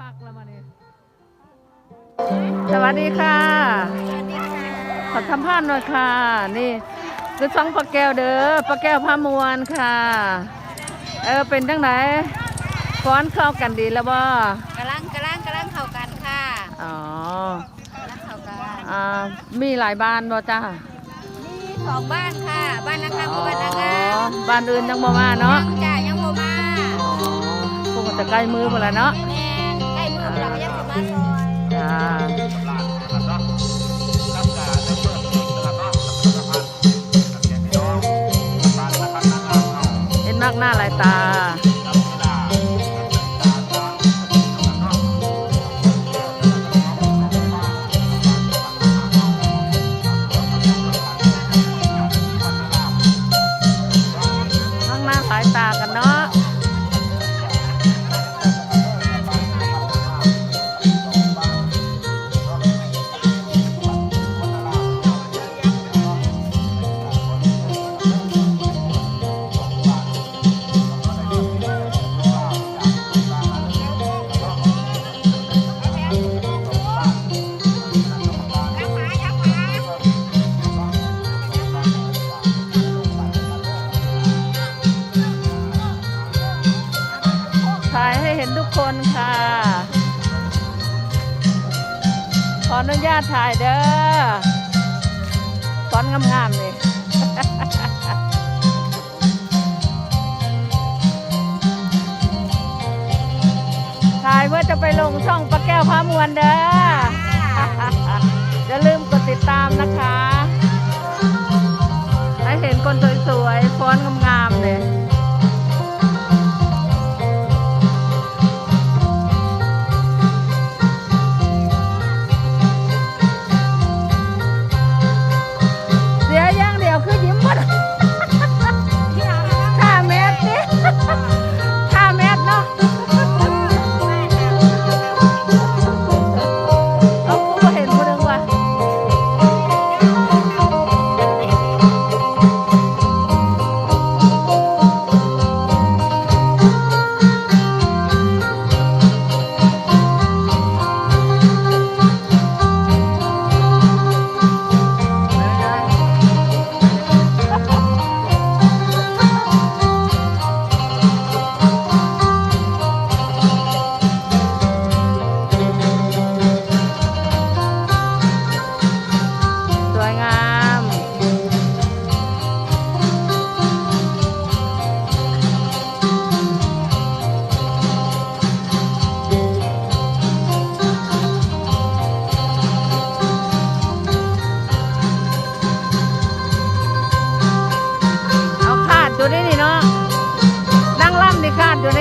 พักแล้วมาเนี่ยสวัสดีค่ะ ขอสัมภาษณ์หน่อยค่ะ นี่คือสองปลาแก้วเด้อปลาแก้วพามวนค่ะ เออเป็นจังไหนฟ้อนเข้ากันดีแล้วบ่กำลังกำลังกำลังเข้ากันค่ะอ๋อกำลังเข้ากันอ่ามีหลายบ้านบ่จ้ามีสองบ้านค่ะ บ้านนะคะอ๋กับอบ้านนางงามบ้านอื่นยังบ่มาเนาะยังจ่ายังโมมาอ๋อพวกจะใกล้มือหมดแล้วเนาะ จ้าเปิดเพลงนะครับเนาะสำหรับพันธ์กับแกงยองบ้านนะครับนางงามเฮาเห็นมากหน้าลายตา เห็นทุกคนค่ะ ขออนุญาตถ่ายเด้อฟ้อนงามๆเลยถ่ายเพื่อจะไปลงช่องปลาแก้วพามวนเด้ออย่าลืมกดติดตามนะคะให้เห็นคนสวยๆฟ้อนงามๆเลย อยู่ใน